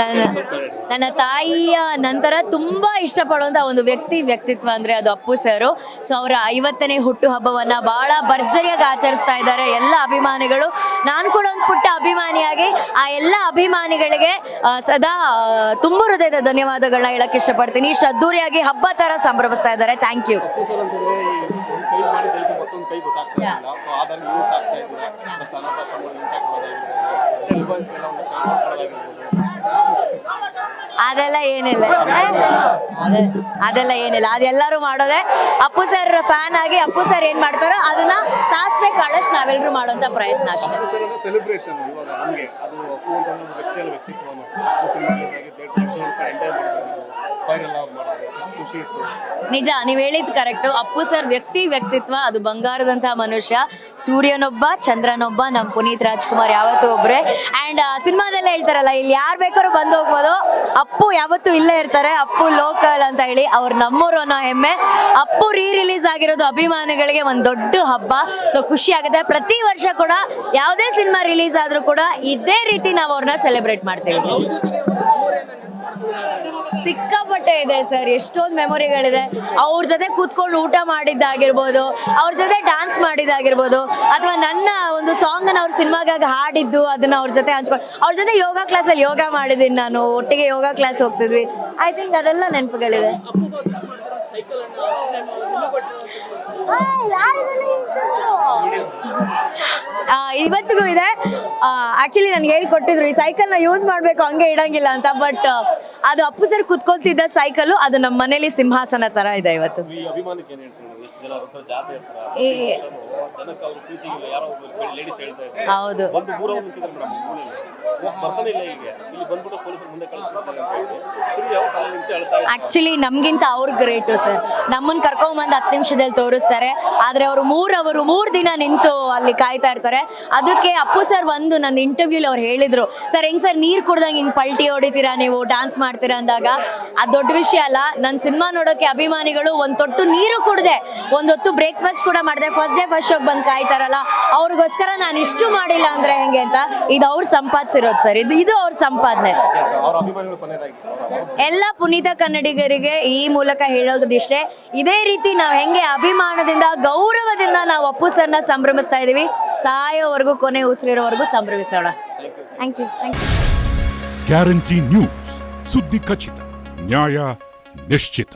ನನ್ನ ನನ್ನ ತಾಯಿಯ ನಂತರ ತುಂಬಾ ಇಷ್ಟಪಡುವಂತ ಒಂದು ವ್ಯಕ್ತಿ ವ್ಯಕ್ತಿತ್ವ ಅಂದ್ರೆ ಅದು ಅಪ್ಪು ಸರ್. ಸೊ ಅವರ ಐವತ್ತನೇ ಹುಟ್ಟು ಹಬ್ಬವನ್ನ ಬಹಳ ಭರ್ಜರಿಯಾಗಿ ಆಚರಿಸ್ತಾ ಇದ್ದಾರೆ. ಎಲ್ಲ ಅಭಿಮಾನಿಗಳು. ನಾನು ಕೂಡ ಒಂದು ಪುಟ್ಟ ಅಭಿಮಾನಿಯಾಗಿ ಆ ಎಲ್ಲ ಅಭಿಮಾನಿಗಳಿಗೆ ಸದಾ ತುಂಬ ಹೃದಯದ ಧನ್ಯವಾದಗಳನ್ನ ಹೇಳಕ್ ಇಷ್ಟಪಡ್ತೀನಿ. ಇಷ್ಟು ಅದ್ದೂರಿಯಾಗಿ ಹಬ್ಬ ತರ ಸಂಭ್ರಮಿಸ್ತಾ ಇದ್ದಾರೆ. ಥ್ಯಾಂಕ್ ಯು ಅದೆಲ್ಲ ಏನಿಲ್ಲ. ಅದೆ- ಅದೆಲ್ಲ ಏನಿಲ್ಲ. ಅದೆಲ್ಲರೂ ಮಾಡೋದೆ. ಅಪ್ಪು ಸರ್ ಫ್ಯಾನ್ ಆಗಿ ಅಪ್ಪು ಸರ್ ಏನ್ ಮಾಡ್ತಾರೋ ಅದನ್ನ ಸಾಸ್ವೆ ಕಾಳಷ್ಟು ನಾವೆಲ್ಲರೂ ಮಾಡುವಂತ ಪ್ರಯತ್ನ ಅಷ್ಟೇ. ಸರ್ ನಿಜ, ನೀವ್ ಹೇಳಿದ್ ಕರೆಕ್ಟ್ ಅಪ್ಪು ಸರ್ ವ್ಯಕ್ತಿ ವ್ಯಕ್ತಿತ್ವ, ಅದು ಬಂಗಾರದಂತಹ ಮನುಷ್ಯ. ಸೂರ್ಯನೊಬ್ಬ, ಚಂದ್ರನೊಬ್ಬ, ನಮ್ ಪುನೀತ್ ರಾಜ್ಕುಮಾರ್ ಯಾವತ್ತೂ ಒಬ್ರೆ. ಅಂಡ್ ಸಿನಿಮಾದಲ್ಲೇ ಹೇಳ್ತಾರಲ್ಲ, ಇಲ್ಲಿ ಯಾರು ಬೇಕಾದ್ರೂ ಬಂದು ಹೋಗ್ಬೋದು. ಅಪ್ಪು ಯಾವತ್ತೂ ಇಲ್ಲೇ ಇರ್ತಾರೆ. ಅಪ್ಪು ಲೋಕಲ್ ಅಂತ ಹೇಳಿ ಅವ್ರು ನಮ್ಮೂರು ಅನ್ನೋ ಹೆಮ್ಮೆ. ಅಪ್ಪು ರೀ ರಿಲೀಸ್ ಆಗಿರೋದು ಅಭಿಮಾನಿಗಳಿಗೆ ಒಂದ್ ದೊಡ್ಡ ಹಬ್ಬ. ಸೊ ಖುಷಿ ಆಗುತ್ತೆ. ಪ್ರತಿ ವರ್ಷ ಕೂಡ ಯಾವುದೇ ಸಿನಿಮಾ ರಿಲೀಸ್ ಆದ್ರೂ ಕೂಡ ಇದೇ ರೀತಿ ನಾವು ಅವ್ರನ್ನ ಸೆಲೆಬ್ರೇಟ್ ಮಾಡ್ತೀವಿ. ಸಿಕ್ಕಾಪಟ್ಟೆ ಇದೆ ಸರ್, ಎಷ್ಟೊಂದು ಮೆಮೊರಿಗಳಿದೆ ಅವ್ರ ಜೊತೆ ಕೂತ್ಕೊಂಡು ಊಟ ಮಾಡಿದ್ದಾಗಿರ್ಬೋದು, ಅವ್ರ ಜೊತೆ ಡಾನ್ಸ್ ಮಾಡಿದ್ದಾಗಿರ್ಬೋದು, ಅಥವಾ ನನ್ನ ಒಂದು ಸಾಂಗ್ ಅನ್ನ ಅವ್ರ ಸಿನಿಮಾಗಾಗಿ ಹಾಡಿದ್ದು ಅದನ್ನ ಅವ್ರ ಜೊತೆ ಹಂಚ್ಕೊಂಡು ಅವ್ರ ಜೊತೆ ಯೋಗ ಕ್ಲಾಸಲ್ಲಿ ಯೋಗ ಮಾಡಿದ್ದೀನಿ ನಾನು, ಒಟ್ಟಿಗೆ ಯೋಗ ಕ್ಲಾಸ್ ಹೋಗ್ತಿದ್ವಿ. ಐ ಥಿಂಕ್ ಅದೆಲ್ಲ ನೆನಪುಗಳಿದೆ ಆ, ಇವತ್ತಿಗೂ ಇದೆ. ಆಕ್ಚುಲಿ ನನ್ಗೆ ಹೇಳ್ಕೊಟ್ಟಿದ್ರು ಈ ಸೈಕಲ್ನ ಯೂಸ್ ಮಾಡ್ಬೇಕು ಹಂಗೆ ಇಡಂಗಿಲ್ಲ ಅಂತ ಬಟ್ ಅದು ಅಪ್ಪು ಸರ್ ಕುತ್ಕೊಳ್ತಿದ್ದ ಸೈಕಲ್ ಅದು ನಮ್ಮ ಮನೇಲಿ ಸಿಂಹಾಸನ ತರ ಇದೆ ಇವತ್ತು. ಈ ಅಭಿಮಾನಕ್ಕೆ ಏನು ಹೇಳ್ತೀವಿ ಎಷ್ಟು ಜನ ಅವ್ರ ಹತ್ರ ಜಾತಿ ಇರ್ತಾರೆ ಈ- ಜನಕ್ಕೆ ಅವ್ರ ಪ್ರೀತಿಗಿಲ್ಲ ಯಾರೋ ಒಬ್ಬರು ಲೇಡೀಸ್ ಹೇಳ್ತಾ ಇದ್ದಾರೆ. ಹೌದು. ಆಕ್ಚುಲಿ ನಮ್ಗಿಂತ ಅವ್ರ ಗ್ರೇಟು ಸರ್. ನಮ್ಮನ್ನ ಕರ್ಕೊಂಬಂದು ಹತ್ತು ನಿಮಿಷದಲ್ಲಿ ತೋರಿಸ್ತಾರೆ. ಆದ್ರೆ ಅವರು ಮೂರ್ ಅವರು ಮೂರ್ ದಿನ ನಿಂತು ಅಲ್ಲಿ ಕಾಯ್ತಾ ಇರ್ತಾರೆ. ಅದಕ್ಕೆ ಅಪ್ಪು ಸರ್ ಒಂದು ನನ್ನ ಇಂಟರ್ವ್ಯೂಲಿ ಅವ್ರು ಹೇಳಿದ್ರು ಸರ್ ಹೆಂಗ್ ಸರ್ ನೀರ್ ಕುಡ್ದಂಗೆ ಹಿಂಗ್ ಪಲ್ಟಿ ಹೊಡಿತೀರಾ ನೀವು? ಡಾನ್ಸ್ ಮಾಡ್ತೀರಾ? ಅಂದಾಗ ಅದ್ ದೊಡ್ಡ ವಿಷಯ ಅಲ್ಲ. ನನ್ ಸಿನಿಮಾ ನೋಡೋಕೆ ಅಭಿಮಾನಿಗಳು ಒಂದ್ ತೊಟ್ಟು ನೀರು ಕುಡ್ದೆ. ಒಂದೊತ್ತು ಬ್ರೇಕ್ಫಾಸ್ಟ್ ಕೂಡ ಮಾಡಿದೆ. ಫಸ್ಟ್ ಡೇ ಫಸ್ಟ್ ಶೋಕ್ ಬಂದು ಕಾಯ್ತಾರಲ್ಲ. ಅವ್ರಿಗೋಸ್ಕರ ನಾನು ಇಷ್ಟು ಮಾಡಿಲ್ಲ ಅಂದ್ರೆ ಹೆಂಗೆ ಅಂತ? ಇದು ಅವ್ರ ಸಂಪಾದಿಸಿರೋದು ಸರ್. ಇದು ಇದು ಅವ್ರ ಸಂಪಾದನೆ. ಎಲ್ಲ ಪುನೀತ ಕನ್ನಡಿಗರಿಗೆ ಈ ಮೂಲಕ ಹೇಳೋದಿಷ್ಟೇ ಇದೇ ರೀತಿ ನಾವು ಹೆಂಗೆ ಅಭಿಮಾನದಿಂದ, ಗೌರವದಿಂದ ನಾವು ಅಪ್ಪು ಸರ್ನ ಸಂಭ್ರಮಿಸ್ತಾ ಇದ್ದೀವಿ ಸಾಯೋವರೆಗೂ, ಕೊನೆ ಉಸಿರಿರೋವರೆಗೂ ಸಂಭ್ರಮಿಸೋಣ. Thank you thank you guarantee news ಸುದ್ದಿ ಖಚಿತ ನ್ಯಾಯ ನಿಶ್ಚಿತ